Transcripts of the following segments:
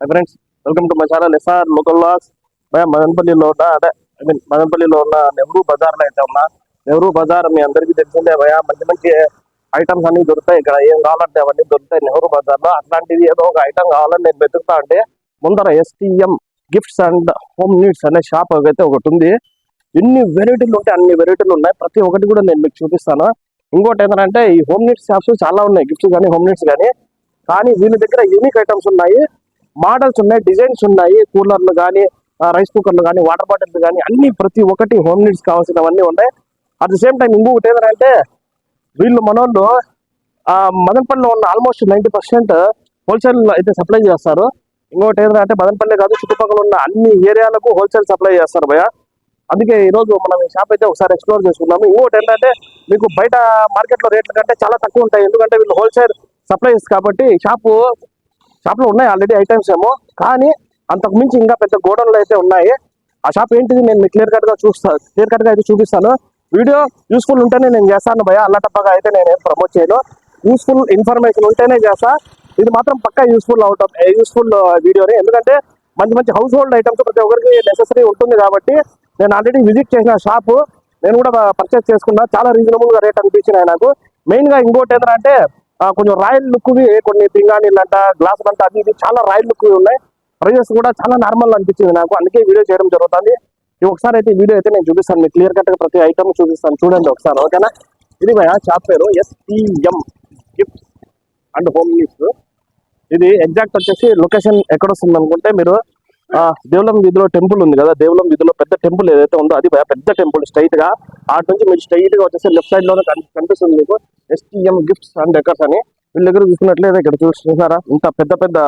Friends welcome to my channel SR local loss మదనపల్లిలో ఉన్న అదే ఐ మీన్ మదనపల్లిలో ఉన్న నెహ్రూ బజార్లో అయితే ఉన్నా నెహ్రూ బజార్ మీ అందరికీ తెలిసిందే భయ మంచి మంచి ఐటమ్స్ అన్ని దొరుకుతాయి. ఇక్కడ ఏం కావాలంటే అవన్నీ దొరుకుతాయి. నెహ్రూ బజార్లో అట్లాంటిది ఏదో ఒక ఐటమ్ కావాలని నేను వెతుకుతా అంటే ముందర STM gifts and home needs అనే షాప్ అయితే ఒకటి ఉంది. ఎన్ని వెరైటీలు ఉంటాయి అన్ని వెరైటీలు ఉన్నాయి. ప్రతి ఒక్కటి కూడా నేను మీకు చూపిస్తాను. ఇంకోటి ఏంటంటే ఈ హోమ్ నీడ్స్ షాప్స్ చాలా ఉన్నాయి. గిఫ్ట్స్ కానీ హోమ్ నీడ్స్ కానీ కానీ వీళ్ళ దగ్గర యూనిక్ ఐటమ్స్ ఉన్నాయి. మోడల్స్ ఉన్నాయి డిజైన్స్ ఉన్నాయి కూలర్లు కానీ రైస్ కుక్కర్లు కానీ వాటర్ బాటిల్స్ కానీ అన్ని ప్రతి ఒక్కటి హోమ్ నీడ్స్ కావాల్సినవన్నీ ఉన్నాయి అట్ ద సేమ్ టైం ఇంకొకటి ఏంటంటే వీళ్ళు మనోళ్ళు మదనపల్లిలో ఉన్న ఆల్మోస్ట్ నైంటీ పర్సెంట్ హోల్సేల్ అయితే సప్లై చేస్తారు. ఇంకోటి ఏంటంటే మదనపల్లి కాదు చుట్టుపక్కల ఉన్న అన్ని ఏరియాలకు హోల్సేల్ సప్లై చేస్తారు భయ అందుకే ఈరోజు మనం ఈ షాప్ అయితే ఒకసారి ఎక్స్ప్లోర్ చేసుకున్నాము ఇంకోటి ఏంటంటే మీకు బయట మార్కెట్లో రేట్ల కంటే చాలా తక్కువ ఉంటాయి. ఎందుకంటే వీళ్ళు హోల్సేల్ సప్లైస్ కాబట్టి షాపు షాప్లో ఉన్నాయి ఆల్రెడీ ఐటమ్స్ ఏమో కానీ అంతకు మించి ఇంకా పెద్ద గోడౌన్లు అయితే ఉన్నాయి. ఆ షాప్ ఏంటిది నేను క్లియర్ కట్గా చూస్తాను క్లియర్ కట్గా అయితే చూపిస్తాను. వీడియో యూస్ఫుల్ ఉంటేనే నేను చేస్తాను భయ అల్లటప్పగా అయితే నేను ఏం ప్రమోట్ చేయను. యూస్ఫుల్ ఇన్ఫర్మేషన్ ఉంటేనే చేస్తా. ఇది మాత్రం పక్కా యూస్ఫుల్ అవుతాం యూస్ఫుల్ వీడియోని. ఎందుకంటే మంచి మంచి హౌస్ హోల్డ్ ఐటమ్స్ ప్రతి ఒక్కరికి నెసెసరీ ఉంటుంది కాబట్టి నేను ఆల్రెడీ విజిట్ చేసిన షాపు నేను కూడా పర్చేస్ చేసుకున్నా. చాలా రీజనబుల్గా రేట్ అనిపించినాయి నాకు. మెయిన్గా ఇంకోటి ఏంటంటే కొంచెం రాయల్ లుక్ కొన్ని పింగాణీలు అంట గ్లాస్ అంట అది ఇది చాలా రాయల్ లుక్ ఉన్నాయి. ప్రైజెస్ కూడా చాలా నార్మల్ అనిపించింది నాకు. అందుకే వీడియో చేయడం జరుగుతుంది. ఒకసారి అయితే వీడియో అయితే నేను చూపిస్తాను. మీకు క్లియర్ కట్గా ప్రతి ఐటమ్ చూపిస్తాను. చూడండి ఒకసారి ఓకేనా ఇది భయ షాప్ పేరు SEM gift and home gifts ఇది ఎగ్జాక్ట్ వచ్చేసి లొకేషన్ ఎక్కడ వస్తుంది అనుకుంటే మీరు దేవులం వీధిలో టెంపుల్ ఉంది కదా దేవులం వీధిలో పెద్ద టెంపుల్ ఏదైతే ఉందో అది పెద్ద టెంపుల్ స్ట్రైట్గా. అటు నుంచి మీరు స్ట్రైట్గా వచ్చేసి లెఫ్ట్ సైడ్లోనే కనిపిస్తుంది మీకు. ఎస్టీఎం గిఫ్ట్స్ అండ్ డెకర్స్ అని. వీళ్ళ దగ్గర చూసుకున్నట్లయితే ఇక్కడ చూస్తున్నారా ఇంత పెద్ద పెద్ద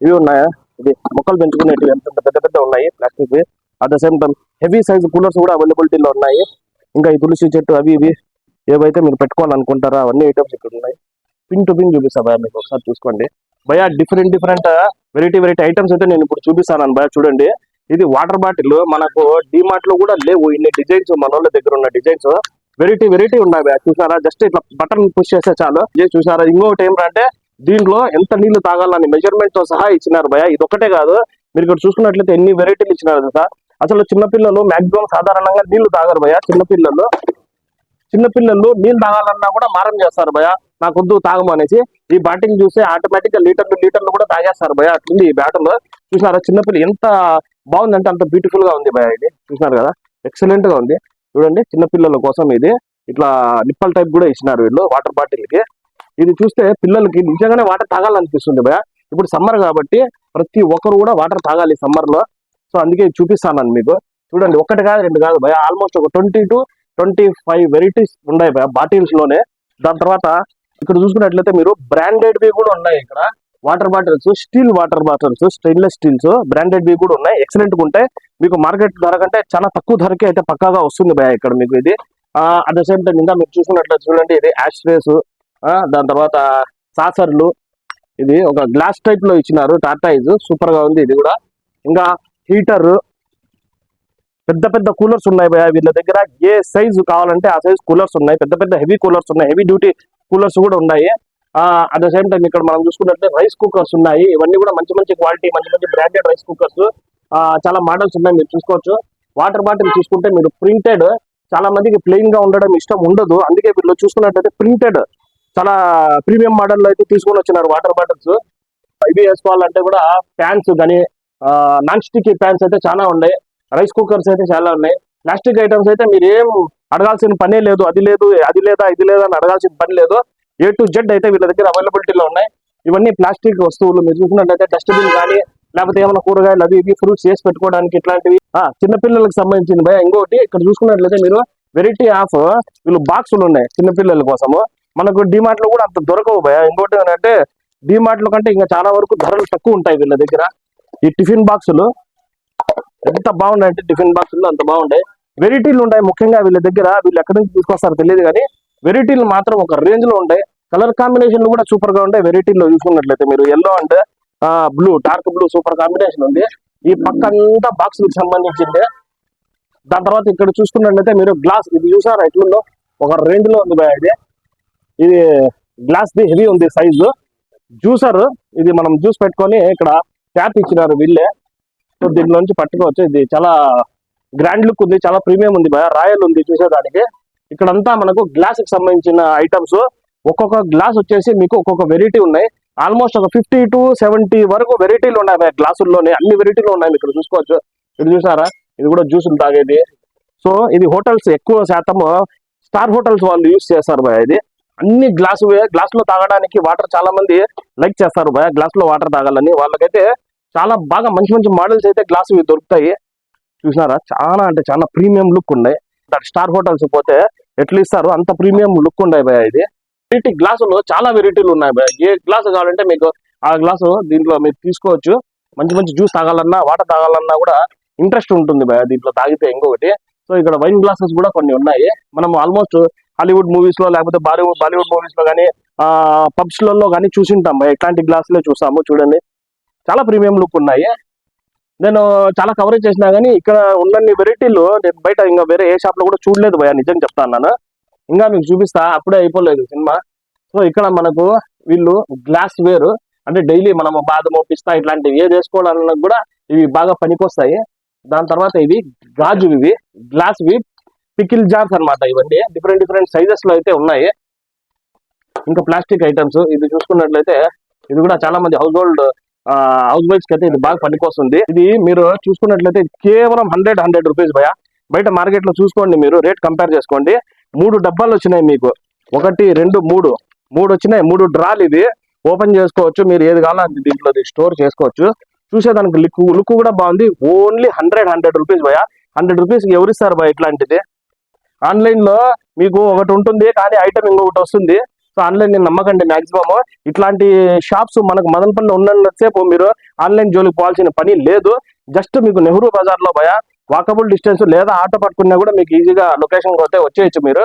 ఇవి ఉన్నాయా? ఇది మొక్కలు పెంచుకునేటివి ఎంత పెద్ద పెద్ద ఉన్నాయి plastic at the same time heavy size coolers కూడా అవైలబిలిటీలో ఉన్నాయి. ఇంకా ఈ తులసి చెట్టు అవి ఇవి ఏవైతే మీరు పెట్టుకోవాలనుకుంటారో అవన్నీ ఐటమ్స్ ఇక్కడ ఉన్నాయి. పిన్ టు పిన్ చూపిస్తా భయ మీకు ఒకసారి చూసుకోండి. భయ different different variety variety items అయితే నేను ఇప్పుడు చూపిస్తాను అనమాట చూడండి. ఇది వాటర్ బాటిల్ మనకు డిమార్ట్లో కూడా లేవు. ఇన్ని డిజైన్స్ మన వాళ్ళ దగ్గర ఉన్న డిజైన్స్ వెరైటీ వెరైటీ ఉన్నాయి చూసారా? జస్ట్ ఇట్లా బటన్ పుష్ చేస్తే చాలు. చూసారా? ఇంకొకటి ఏమిటంటే దీంట్లో ఎంత నీళ్ళు తాగాలని మెజర్మెంట్తో సహా ఇచ్చినారు భయ ఇది ఒకటే కాదు. మీరు ఇక్కడ చూసుకున్నట్లయితే ఎన్ని వెరైటీలు ఇచ్చినారు తెలుసా? అసలు చిన్నపిల్లలు మాక్సిమం సాధారణంగా నీళ్ళు తాగరు భయ చిన్నపిల్లలు చిన్నపిల్లలు నీళ్ళు తాగాలన్నా కూడా మారం చేస్తారు భయ నాకు వద్దు తాగము అనేసి ఈ బాటిల్ చూస్తే ఆటోమేటిక్గా లీటర్లు లీటర్లు కూడా తాగేస్తారు భయ అట్లుంది ఈ బ్యాటర్లో చూసినారా చిన్నపిల్ల ఎంత బాగుందంటే అంత బ్యూటిఫుల్గా ఉంది భయ ఇది. చూసినారు కదా? ఎక్సలెంట్గా ఉంది. చూడండి చిన్నపిల్లల కోసం ఇది. ఇట్లా నిప్పల్ టైప్ కూడా ఇచ్చినారు వీళ్ళు వాటర్ బాటిల్కి ఇది చూస్తే పిల్లలకి నిజంగానే వాటర్ తాగాలనిపిస్తుంది భయ ఇప్పుడు సమ్మర్ కాబట్టి ప్రతి ఒక్కరు కూడా వాటర్ తాగాలి సమ్మర్లో సో అందుకే చూపిస్తాను మీకు. చూడండి ఒకటి కాదు రెండు కాదు భయ ఆల్మోస్ట్ ఒక twenty two twenty five varieties ఉన్నాయి బాటిల్స్లోనే దాని తర్వాత ఇక్కడ చూసుకున్నట్లయితే మీరు బ్రాండెడ్ వి కూడా ఉన్నాయి ఇక్కడ. Water bottles steel water bottles stainless steels branded వి కూడా ఉన్నాయి. ఎక్సలెంట్గా ఉంటాయి. మీకు మార్కెట్ ధర కంటే చాలా తక్కువ ధరకే అయితే పక్కాగా వస్తుంది భయ ఇక్కడ మీకు ఇది. అట్ ద సేమ్ టైం ఇంకా మీరు చూసుకున్నట్లయితే చూడండి ఇది యాష్ రేస్ దాని తర్వాత సాసర్లు. ఇది ఒక గ్లాస్ టైప్లో ఇచ్చినారు టాటాయిజ్ సూపర్గా ఉంది ఇది కూడా. ఇంకా హీటర్ పెద్ద పెద్ద కూలర్స్ ఉన్నాయి భయ వీళ్ళ దగ్గర. ఏ సైజు కావాలంటే ఆ సైజ్ కూలర్స్ ఉన్నాయి. పెద్ద పెద్ద హెవీ కూలర్స్ ఉన్నాయి. హెవీ డ్యూటీ కూలర్స్ కూడా ఉన్నాయి. అట్ ద సేమ్ టైం ఇక్కడ మనం చూసుకున్నట్లయితే రైస్ కుక్కర్స్ ఉన్నాయి. ఇవన్నీ కూడా మంచి మంచి క్వాలిటీ మంచి మంచి బ్రాండెడ్ రైస్ కుక్కర్స్. చాలా మోడల్స్ ఉన్నాయి. మీరు చూసుకోవచ్చు. వాటర్ బాటిల్ చూసుకుంటే మీరు ప్రింటెడ్. చాలా మందికి ప్లెయిన్గా ఉండడం ఇష్టం ఉండదు. అందుకే వీళ్ళు చూసుకున్నట్లయితే ప్రింటెడ్. చాలా ప్రీమియం మోడల్ అయితే తీసుకొని వచ్చినారు వాటర్ బాటిల్స్. ఇవి వేసుకోవాలంటే కూడా ప్యాన్స్ కానీ నాన్ స్టిక్ ప్యాన్స్ అయితే చాలా ఉన్నాయి. రైస్ కుక్కర్స్ అయితే చాలా ఉన్నాయి. ప్లాస్టిక్ ఐటమ్స్ అయితే మీరు ఏం అడగాల్సిన పనే లేదు. అది లేదు అది లేదా ఇది లేదా అని అడగాల్సిన పని లేదు. ఏ టు జెడ్ అయితే వీళ్ళ దగ్గర అవైలబిలిటీలో ఉన్నాయి. ఇవన్నీ ప్లాస్టిక్ వస్తువులు మీరు చూసినట్లయితే డస్ట్బిన్ కానీ లేకపోతే ఏమైనా కూరగాయలు అవి ఇవి ఫ్రూట్స్ చేసి పెట్టుకోవడానికి ఇట్లాంటివి. చిన్నపిల్లలకు సంబంధించిన భయ. ఇంకోటి ఇక్కడ చూసుకున్నట్లయితే మీరు వెరైటీ ఆఫ్ వీళ్ళు బాక్సులు ఉన్నాయి చిన్నపిల్లల కోసము. మనకు డిమార్ట్లో కూడా అంత దొరకవు భయ. ఇంకోటి ఏంటంటే డిమార్ట్లో కంటే ఇంకా చాలా వరకు ధరలు తక్కువ ఉంటాయి వీళ్ళ దగ్గర. ఈ టిఫిన్ బాక్సులు ఎంత బాగున్నాయి అంటే టిఫిన్ బాక్సుల్లో అంత బాగుంటాయి వెరైటీలు ఉంటాయి ముఖ్యంగా వీళ్ళ దగ్గర వీళ్ళు ఎక్కడి నుంచి తీసుకొస్తారో తెలియదు కానీ వెరైటీలు మాత్రం ఒక రేంజ్లో ఉంటాయి కలర్ కాంబినేషన్లు కూడా సూపర్గా ఉంటాయి వెరైటీలో చూసుకున్నట్లయితే మీరు yellow and blue dark blue super combination ఉంది. ఈ పక్క అంతా బాక్స్ సంబంధించింది. దాని తర్వాత ఇక్కడ చూసుకున్నట్లయితే మీరు గ్లాస్ ఇది చూసారా ఎట్లుందో? ఒక రేంజ్లో ఉంది ఇది. ఇది గ్లాస్ ది హెవీ ఉంది సైజు. జ్యూసర్ ఇది మనం జ్యూస్ పెట్టుకొని ఇక్కడ ట్యాప్ ఇచ్చినారు వీళ్ళే. సో దీంట్లో నుంచి పట్టుకోవచ్చు. ఇది చాలా గ్రాండ్ లుక్ ఉంది చాలా ప్రీమియం ఉంది భయ రాయల్ ఉంది చూసేదానికి. ఇక్కడంతా మనకు గ్లాస్కి సంబంధించిన ఐటమ్స్ ఒక్కొక్క గ్లాస్ వచ్చేసి మీకు ఒక్కొక్క వెరైటీ ఉన్నాయి. ఆల్మోస్ట్ ఒక ఫిఫ్టీ టు సెవెంటీ వరకు వెరైటీలు ఉన్నాయి భయ గ్లాసుల్లోనే అన్ని వెరైటీలు ఉన్నాయి ఇక్కడ చూసుకోవచ్చు. ఇది చూసారా? ఇది కూడా జ్యూసులు తాగేది. సో ఇది హోటల్స్ ఎక్కువ శాతం స్టార్ హోటల్స్ వాళ్ళు యూస్ చేస్తారు భయ ఇది. అన్ని గ్లాసు గ్లాస్లో తాగడానికి వాటర్ చాలా మంది లైక్ చేస్తారు భయ గ్లాస్లో వాటర్ తాగాలని. వాళ్ళకైతే చాలా బాగా మంచి మంచి మోడల్స్ అయితే గ్లాస్ ఇవి దొరుకుతాయి. చూసినారా? చాలా అంటే చాలా ప్రీమియం లుక్ ఉన్నాయి స్టార్ హోటల్స్ పోతే ఎట్లా ఇస్తారు? అంత ప్రీమియం లుక్ ఉన్నాయి భయ ఇది. వెరైటీ గ్లాసులు చాలా వెరైటీలు ఉన్నాయి భయ ఏ గ్లాస్ కావాలంటే మీకు ఆ గ్లాసు దీంట్లో మీరు తీసుకోవచ్చు. మంచి మంచి జ్యూస్ తాగాలన్నా వాటర్ తాగాలన్నా కూడా ఇంట్రెస్ట్ ఉంటుంది భయ దీంట్లో తాగితే ఇంకొకటి. సో ఇక్కడ వైన్ గ్లాసెస్ కూడా కొన్ని ఉన్నాయి. మనం ఆల్మోస్ట్ హాలీవుడ్ మూవీస్లో లేకపోతే బాలీవుడ్ బాలీవుడ్ మూవీస్లో కానీ పబ్స్లలో కానీ చూసింటాం భయ ఇట్లాంటి గ్లాసులే చూసాము చూడండి. చాలా ప్రీమియం లుక్ ఉన్నాయి. నేను చాలా కవరేజ్ చేసినా కానీ ఇక్కడ ఉన్న వెరైటీలు నేను బయట ఇంకా వేరే ఏ షాప్లో కూడా చూడలేదు భయ నిజం చెప్తాను నేను ఇంకా మీకు చూపిస్తా అప్పుడే అయిపోలేదు సినిమా. సో ఇక్కడ మనకు వీళ్ళు గ్లాస్ వేరు అంటే డైలీ మనము బాదము పిస్తా ఇట్లాంటివి ఏది వేసుకోవడానికి కూడా ఇవి బాగా పనికొస్తాయి. దాని తర్వాత ఇవి గాజు ఇవి గ్లాస్ ఇవి పికిల్ జార్స్ అన్నమాట ఇవన్నీ. డిఫరెంట్ డిఫరెంట్ సైజెస్లో అయితే ఉన్నాయి. ఇంకా ప్లాస్టిక్ ఐటమ్స్ ఇది చూసుకున్నట్లయితే ఇది కూడా చాలా మంది హౌస్ హోల్డ్ హౌస్ వైఫ్స్ అయితే ఇది బాగా పనికొస్తుంది. ఇది మీరు చూసుకున్నట్లయితే కేవలం హండ్రెడ్ హండ్రెడ్ రూపీస్ భయ బయట మార్కెట్లో చూసుకోండి మీరు రేట్ కంపేర్ చేసుకోండి. మూడు డబ్బాలు వచ్చినాయి మీకు. ఒకటి రెండు మూడు. మూడు వచ్చినాయి మూడు డ్రాలు ఇది ఓపెన్ చేసుకోవచ్చు మీరు ఏది కావాలో దీంట్లో స్టోర్ చేసుకోవచ్చు. చూసేదానికి లుక్ లుక్ కూడా బాగుంది. ఓన్లీ హండ్రెడ్ హండ్రెడ్ రూపీస్ భయ హండ్రెడ్ రూపీస్ ఎవరిస్తారు భయ ఇట్లాంటిది? ఆన్లైన్లో మీకు ఒకటి ఉంటుంది కానీ ఐటమ్ ఇంకొకటి వస్తుంది. సో ఆన్లైన్ నేను నమ్మకండి మాక్సిమం ఇట్లాంటి షాప్స్ మనకు మదనపల్లి ఉన్నసేపు మీరు ఆన్లైన్ జోలికి పోవాల్సిన పని లేదు. జస్ట్ మీకు నెహ్రూ బజార్లో పోయా వాకబుల్ డిస్టెన్స్ లేదా ఆటో పట్టుకున్నా కూడా మీకు ఈజీగా లొకేషన్కి వస్తే వచ్చేయచ్చు మీరు.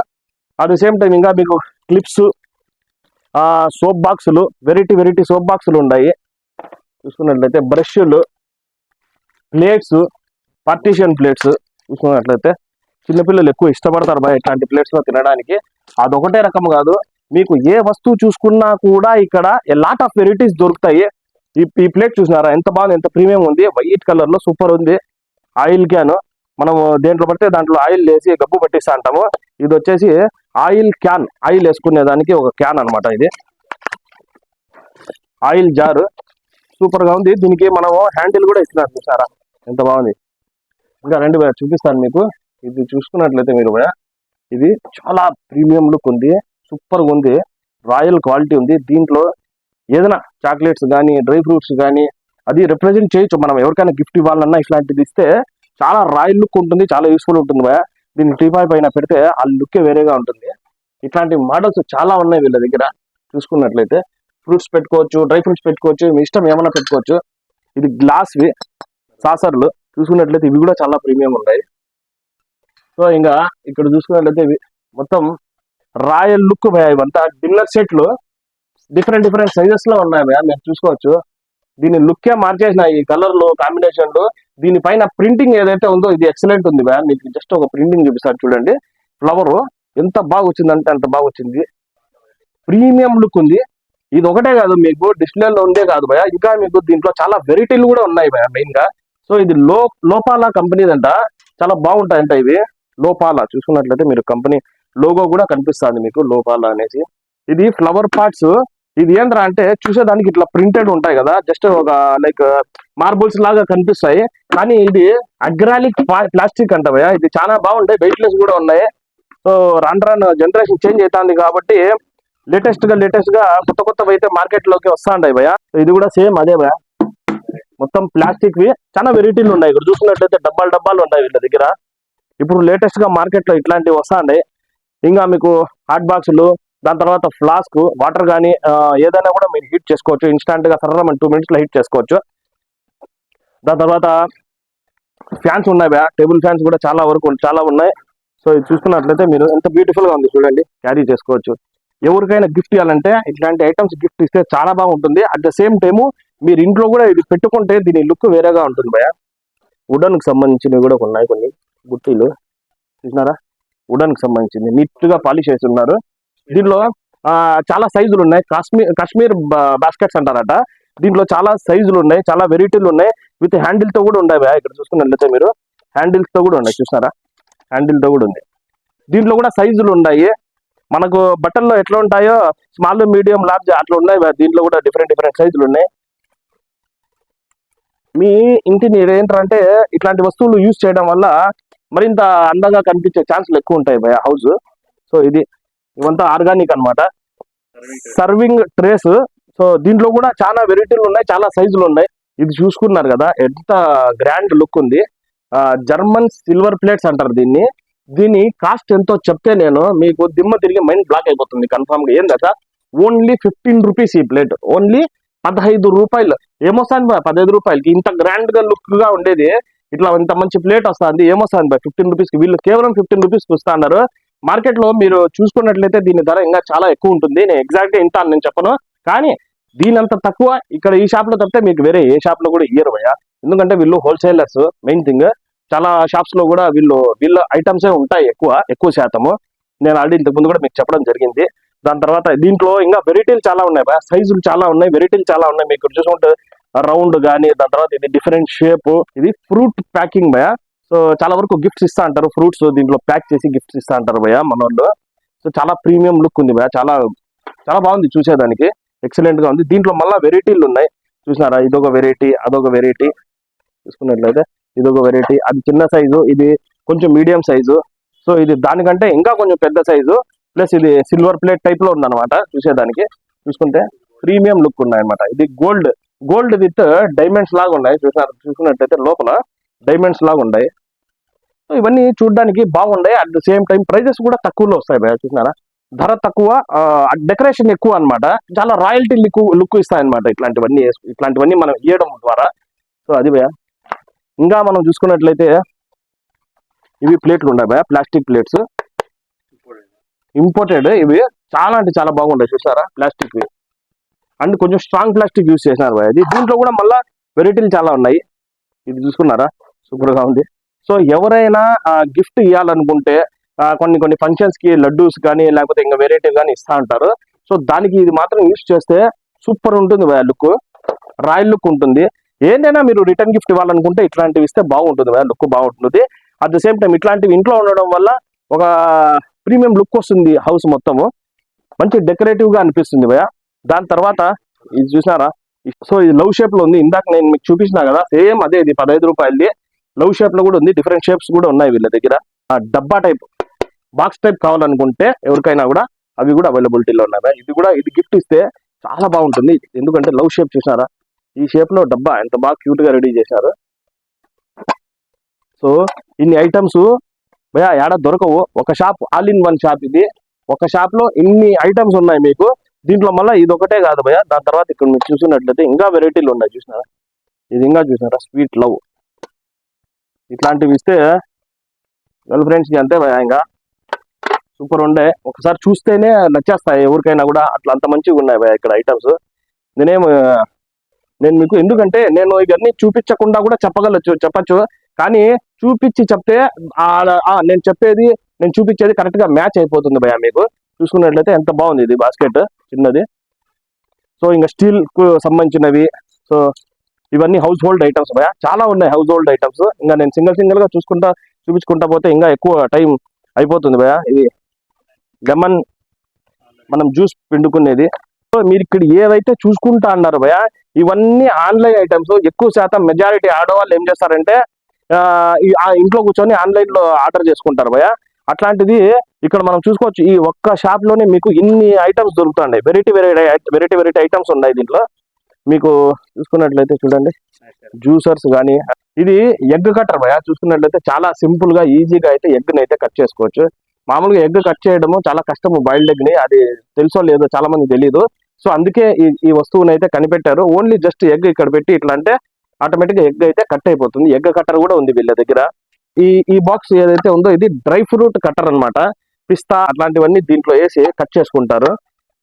అట్ ద సేమ్ టైం ఇంకా మీకు క్లిప్స్ సోప్ బాక్సులు వెరైటీ వెరైటీ సోప్ బాక్సులు ఉన్నాయి. చూసుకున్నట్లయితే బ్రష్లు ప్లేట్స్ పార్టీషన్ ప్లేట్స్ చూసుకున్నట్లయితే చిన్నపిల్లలు ఎక్కువ ఇష్టపడతారు బాయ్ ఇట్లాంటి ప్లేట్స్లో తినడానికి. అదొకటే రకం కాదు. మీకు ఏ వస్తువు చూసుకున్నా కూడా ఇక్కడ లాట్ ఆఫ్ వెరైటీస్ దొరుకుతాయి. ఈ ఈ ప్లేట్ చూసినారా? ఎంత బాగుంది ఎంత ప్రీమియం ఉంది. వైట్ కలర్లో సూపర్ ఉంది. ఆయిల్ క్యాన్ మనం దేంట్లో పడితే దాంట్లో ఆయిల్ వేసి గబ్బు పట్టిస్తా అంటాము. ఇది వచ్చేసి ఆయిల్ క్యాన్ ఆయిల్ వేసుకునే దానికి ఒక క్యాన్ అన్నమాట ఇది. ఆయిల్ జార్ సూపర్గా ఉంది. దీనికి మనం హ్యాండిల్ కూడా ఇస్తున్నారు చూసారా? ఎంత బాగుంది. ఇంకా రెండు చూపిస్తాను మీకు. ఇది చూసుకున్నట్లయితే మీరు కూడా. ఇది చాలా ప్రీమియం లుక్ ఉంది. సూపర్గా ఉంది. రాయల్ క్వాలిటీ ఉంది. దీంట్లో ఏదైనా చాక్లెట్స్ కానీ డ్రై ఫ్రూట్స్ కానీ అది రిప్రజెంట్ చేయొచ్చు. మనం ఎవరికైనా గిఫ్ట్ ఇవ్వాలన్నా ఇట్లాంటిది ఇస్తే చాలా రాయల్ లుక్ ఉంటుంది. చాలా యూస్ఫుల్ ఉంటుంది భయ్యా. దీన్ని టీపాయ్ పైన పెడితే ఆ లుక్కే వేరేగా ఉంటుంది. ఇట్లాంటి మోడల్స్ చాలా ఉన్నాయి వీళ్ళ దగ్గర. చూసుకున్నట్లయితే ఫ్రూట్స్ పెట్టుకోవచ్చు డ్రై ఫ్రూట్స్ పెట్టుకోవచ్చు మీ ఇష్టం ఏమైనా పెట్టుకోవచ్చు. ఇది గ్లాస్వి సాసర్లు చూసుకున్నట్లయితే ఇవి కూడా చాలా ప్రీమియం ఉన్నాయి సో ఇంకా ఇక్కడ చూసుకున్నట్లయితే మొత్తం రాయల్ లుక్ భయ ఇవంతా. డిన్నర్ సెట్లు డిఫరెంట్ డిఫరెంట్ సైజెస్లో ఉన్నాయి భయ మీరు చూసుకోవచ్చు. దీని లుక్కే మార్చేసిన ఈ కలర్లు కాంబినేషన్లు దీనిపైన ప్రింటింగ్ ఏదైతే ఉందో ఇది ఎక్సలెంట్ ఉంది భయ మీకు జస్ట్ ఒక ప్రింటింగ్ చూపిస్తారు చూడండి. ఫ్లవర్ ఎంత బాగా వచ్చిందంటే అంత బాగా వచ్చింది. ప్రీమియం లుక్ ఉంది. ఇది ఒకటే కాదు మీకు డిస్ప్లేలో ఉందే కాదు భయ ఇంకా మీకు దీంట్లో చాలా వెరైటీలు కూడా ఉన్నాయి భయ మెయిన్గా. సో ఇది లో లోపాల కంపెనీదంట చాలా బాగుంటాయంట ఇవి. లోపాల చూసుకున్నట్లయితే మీరు కంపెనీ లోగో కూడా కనిపిస్తుంది మీకు లోపాల అనేసి ఇది ఫ్లవర్ పార్ట్స్ ఇది ఏంద్రా అంటే చూసేదానికి ఇట్లా ప్రింటెడ్ ఉంటాయి కదా జస్ట్ ఒక లైక్ మార్బుల్స్ లాగా కనిపిస్తాయి. కానీ ఇది అగ్రాలిక్ ప్లాస్టిక్ అంట భయ ఇది చాలా బాగుంటాయి వెయిట్లెస్ కూడా ఉన్నాయి. సో రాను రాను జనరేషన్ చేంజ్ అవుతుంది కాబట్టి లేటెస్ట్గా లేటెస్ట్గా కొత్త కొత్తవి అయితే మార్కెట్లోకి వస్తా భయ ఇది కూడా సేమ్ అదే భయ మొత్తం ప్లాస్టిక్ వి చాలా వెరైటీలు ఉన్నాయి. ఇక్కడ చూసుకున్నట్లయితే డబ్బాలు డబ్బాలు ఉన్నాయి వీళ్ళ దగ్గర. ఇప్పుడు లేటెస్ట్గా మార్కెట్లో ఇట్లాంటివి వస్తా ఇంకా మీకు హాట్ బాక్సులు దాని తర్వాత ఫ్లాస్క్ వాటర్ కానీ ఏదైనా కూడా మీరు హీట్ చేసుకోవచ్చు. ఇన్స్టాంట్గా గా సర్ర టూ మినిట్స్లో హీట్ చేసుకోవచ్చు. దాని తర్వాత ఫ్యాన్స్ ఉన్నాయి టేబుల్ ఫ్యాన్స్ కూడా చాలా వరకు చాలా ఉన్నాయి. సో ఇది చూసుకున్నట్లయితే మీరు ఎంత బ్యూటిఫుల్గా ఉంది చూడండి. క్యారీ చేసుకోవచ్చు. ఎవరికైనా గిఫ్ట్ ఇవ్వాలంటే ఇట్లాంటి ఐటమ్స్ గిఫ్ట్ ఇస్తే చాలా బాగుంటుంది. అట్ ద సేమ్ టైము మీరు ఇంట్లో కూడా ఇది పెట్టుకుంటే దీని లుక్ వేరేగా ఉంటుంది భయ వుడన్ సంబంధించినవి కూడా ఉన్నాయి కొన్ని. గుట్టీలు చూసినారా? వుడన్కి సంబంధించింది. నీట్గా పాలిష్ చేసి ఉన్నారు దీనిలో చాలా సైజులు ఉన్నాయి. కాశ్మీర్ కాశ్మీర్ బాస్కెట్స్ అంటారట. దీంట్లో చాలా సైజులు ఉన్నాయి. చాలా వెరైటీలు ఉన్నాయి. విత్ హ్యాండిల్తో కూడా ఉన్నాయి ఇక్కడ చూసుకున్నట్లయితే మీరు. హ్యాండిల్స్తో కూడా ఉన్నాయి. చూసారా హ్యాండిల్తో కూడా ఉంది. దీంట్లో కూడా సైజులు ఉన్నాయి. మనకు బట్టల్లో ఎట్లా ఉంటాయో స్మాల్ మీడియం లార్జ్ అట్లా ఉన్నాయి దీంట్లో కూడా డిఫరెంట్ డిఫరెంట్ సైజులు ఉన్నాయి. మీ ఇంటిని ఏంటంటే ఇట్లాంటి వస్తువులు యూజ్ చేయడం వల్ల మరింత అందంగా కనిపించే ఛాన్స్లు ఎక్కువ ఉంటాయి భయ హౌస్. సో ఇది ఇవంతా ఆర్గానిక్ అన్నమాట. సర్వింగ్ ట్రేస్ సో దీంట్లో కూడా చాలా వెరైటీలు ఉన్నాయి చాలా సైజులు ఉన్నాయి. ఇది చూసుకున్నారు కదా ఎంత గ్రాండ్ లుక్ ఉంది. జర్మన్ సిల్వర్ ప్లేట్స్ అంటారు దీన్ని. దీని కాస్ట్ ఎంతో చెప్తే నేను మీకు దిమ్మ తిరిగి మైండ్ బ్లాక్ అయిపోతుంది కన్ఫామ్గా ఏం కదా ఓన్లీ ఫిఫ్టీన్ రూపీస్ ఈ ప్లేట్ ఓన్లీ పదహైదు రూపాయలు. ఏమో సార్ పదహైదు రూపాయలకి ఇంత గ్రాండ్గా లుక్గా ఉండేది. ఇట్లా ఇంత మంచి ప్లేట్ వస్తుంది ఏమొస్తుంది బా? ఫిఫ్టీన్ రూపీస్కి వీళ్ళు కేవలం ఫిఫ్టీన్ రూపీస్ వస్తా అన్నారు. మార్కెట్లో మీరు చూసుకున్నట్లయితే దీని ధర ఇంకా చాలా ఎక్కువ ఉంటుంది. నేను ఎగ్జాక్ట్గా ఇంత అని నేను చెప్పను. కానీ దీని అంత తక్కువ ఇక్కడ ఈ షాప్లో తప్పితే మీకు వేరే ఏ షాప్లో కూడా ఇయ్యరు భయ ఎందుకంటే వీళ్ళు హోల్సేలర్స్ మెయిన్ థింగ్ చాలా షాప్స్లో కూడా వీళ్ళు వీళ్ళ ఐటమ్స్ ఉంటాయి ఎక్కువ ఎక్కువ శాతము. నేను ఆల్రెడీ ఇంతకు ముందు కూడా మీకు చెప్పడం జరిగింది. దాని తర్వాత దీంట్లో ఇంకా వెరైటీలు చాలా ఉన్నాయి సైజులు చాలా ఉన్నాయి వెరైటీలు చాలా ఉన్నాయి. మీకు చూసుకుంటే రౌండ్ కానీ దాని తర్వాత ఇది డిఫరెంట్ షేప్ ఇది ఫ్రూట్ ప్యాకింగ్ భయ సో చాలా వరకు గిఫ్ట్స్ ఇస్తా అంటారు ఫ్రూట్స్ దీంట్లో ప్యాక్ చేసి గిఫ్ట్స్ ఇస్తా అంటారు భయ మన వాళ్ళు సో చాలా ప్రీమియం లుక్ ఉంది భయ చాలా చాలా బాగుంది చూసేదానికి. ఎక్సలెంట్గా ఉంది. దీంట్లో మళ్ళీ వెరైటీలు ఉన్నాయి. చూసినారా? ఇదొక వెరైటీ అదొక వెరైటీ చూసుకున్నట్లయితే ఇదొక వెరైటీ అది చిన్న సైజు ఇది కొంచెం మీడియం సైజు సో ఇది దానికంటే ఇంకా కొంచెం పెద్ద సైజు ప్లస్ ఇది సిల్వర్ ప్లేట్ టైప్లో ఉందన్నమాట చూసేదానికి. చూసుకుంటే ప్రీమియం లుక్ ఉన్నాయన్నమాట. ఇది గోల్డ్ గోల్డ్ విత్ డైమండ్స్ లాగా ఉన్నాయి చూసారు చూసుకున్నట్లయితే లోపల డైమండ్స్ లాగా ఉన్నాయి సో ఇవన్నీ చూడడానికి బాగున్నాయి. At the same time prices కూడా తక్కువలో వస్తాయి భయ చూసినారా? ధర తక్కువ డెకరేషన్ ఎక్కువ అన్నమాట. చాలా రాయల్టీ లుక్ లుక్ ఇస్తాయి అనమాట ఇట్లాంటివన్నీ ఇట్లాంటివన్నీ మనం ఇవ్వడం ద్వారా. సో అది భయ ఇంకా మనం చూసుకున్నట్లయితే ఇవి ప్లేట్లు ఉన్నాయి భయ ప్లాస్టిక్ ప్లేట్స్. ఇంపోర్టెడ్ ఇవి చాలా అంటే చాలా బాగుంటాయి చూసారా? ప్లాస్టిక్ అండ్ కొంచెం స్ట్రాంగ్ ప్లాస్టిక్ యూస్ చేసినారు భయ అది దీంట్లో కూడా మళ్ళా వెరైటీలు చాలా ఉన్నాయి. ఇది చూసుకున్నారా? సూపర్గా ఉంది. సో ఎవరైనా గిఫ్ట్ ఇవ్వాలనుకుంటే కొన్ని కొన్ని ఫంక్షన్స్కి లడ్డూస్ కానీ లేకపోతే ఇంకా వెరైటీ కానీ ఇస్తా ఉంటారు సో దానికి ఇది మాత్రం యూస్ చేస్తే సూపర్ ఉంటుంది భయ లుక్ రాయల్ లుక్ ఉంటుంది. ఏంటైనా మీరు రిటర్న్ గిఫ్ట్ ఇవ్వాలనుకుంటే ఇట్లాంటివి ఇస్తే బాగుంటుంది భయ లుక్ బాగుంటుంది. అట్ ద సేమ్ టైం ఇట్లాంటివి ఇంట్లో ఉండడం వల్ల ఒక ప్రీమియం లుక్ వస్తుంది హౌస్ మొత్తము. మంచి డెకరేటివ్గా అనిపిస్తుంది భయ దాని తర్వాత ఇది చూసారా సో ఇది లవ్ షేప్లో ఉంది. ఇందాక నేను మీకు చూపించినా కదా సేమ్ అదే ఇది పదహైదు రూపాయలది. లవ్ షేప్లో కూడా ఉంది. డిఫరెంట్ షేప్స్ కూడా ఉన్నాయి వీళ్ళ దగ్గర. ఆ డబ్బా టైప్ బాక్స్ టైప్ కావాలనుకుంటే ఎవరికైనా కూడా అవి కూడా అవైలబిలిటీలో ఉన్నాయి. ఇది కూడా ఇది గిఫ్ట్ ఇస్తే చాలా బాగుంటుంది. ఎందుకంటే లవ్ షేప్ చూసారా ఈ షేప్లో డబ్బా ఎంత బాగా క్యూట్గా రెడీ చేశారు. సో ఇన్ని ఐటమ్స్ భయ ఏడ దొరకవు. ఒక shop all in one shop ఇది. ఒక షాప్లో ఇన్ని ఐటమ్స్ ఉన్నాయి మీకు. దీంట్లో మళ్ళీ ఇది ఒకటే కాదు భయ దాని తర్వాత ఇక్కడ మీరు చూసినట్లయితే ఇంకా వెరైటీలు ఉన్నాయి చూసినారా? ఇది ఇంకా చూసినారా? స్వీట్ లవ్ ఇట్లాంటివి ఇస్తే గర్ల్ ఫ్రెండ్స్కి అంతే భయ ఇంకా. సూపర్ ఉండే. ఒకసారి చూస్తేనే నచ్చేస్తాయి ఎవరికైనా కూడా. అట్లా అంత మంచిగా ఉన్నాయి భయ ఇక్కడ ఐటమ్స్ నేనేం నేను మీకు ఎందుకంటే నేను ఇవన్నీ చూపించకుండా కూడా చెప్పగలచ్చు చెప్పచ్చు. కానీ చూపించి చెప్తే ఆ- నేను చెప్పేది నేను చూపించేది కరెక్ట్గా మ్యాచ్ అయిపోతుంది భయ మీకు. చూసుకున్నట్లయితే ఎంత బాగుంది ఇది బాస్కెట్ చిన్నది. సో ఇంకా స్టీల్కు సంబంధించినవి. సో ఇవన్నీ హౌస్ హోల్డ్ ఐటమ్స్ భయ చాలా ఉన్నాయి హౌస్ హోల్డ్ ఐటమ్స్ ఇంకా నేను సింగిల్ సింగిల్గా చూసుకుంటా చూపించుకుంటా పోతే ఇంకా ఎక్కువ టైం అయిపోతుంది భయ ఇది లెమన్ మనం జ్యూస్ పిండుకునేది. సో మీరు ఇక్కడ ఏవైతే చూసుకుంటా అన్నారు భయ ఇవన్నీ ఆన్లైన్ ఐటమ్స్ ఎక్కువ శాతం మెజారిటీ ఆడవాళ్ళు ఏం చేస్తారంటే ఆ, ఇంట్లో కూర్చొని ఆన్లైన్లో ఆర్డర్ చేసుకుంటారు భయ అట్లాంటిది ఇక్కడ మనం చూసుకోవచ్చు ఈ ఒక్క షాప్లోనే మీకు ఇన్ని ఐటమ్స్ దొరుకుతాయి variety variety variety variety items ఉన్నాయి దీంట్లో. మీకు చూసుకున్నట్లయితే చూడండి. జ్యూసర్స్ కానీ ఇది ఎగ్ కట్టర్ భయ చూసుకున్నట్లయితే చాలా సింపుల్గా ఈజీగా అయితే ఎగ్ అయితే కట్ చేసుకోవచ్చు. మామూలుగా ఎగ్ కట్ చేయడము చాలా కష్టము. బాయిల్డ్ ఎగ్ని అది తెలుసో లేదో చాలా మంది తెలియదు సో అందుకే ఈ ఈ వస్తువుని అయితే కనిపెట్టారు. ఓన్లీ జస్ట్ ఎగ్ ఇక్కడ పెట్టి ఇట్లా అంటే ఆటోమేటిక్ ఎగ్ అయితే కట్ అయిపోతుంది. ఎగ్ కట్టర్ కూడా ఉంది వీళ్ళ దగ్గర. ఈ ఈ బాక్స్ ఏదైతే ఉందో ఇది డ్రై ఫ్రూట్ కట్టర్ అన్నమాట. పిస్తా అట్లాంటివన్నీ దీంట్లో వేసి కట్ చేసుకుంటారు.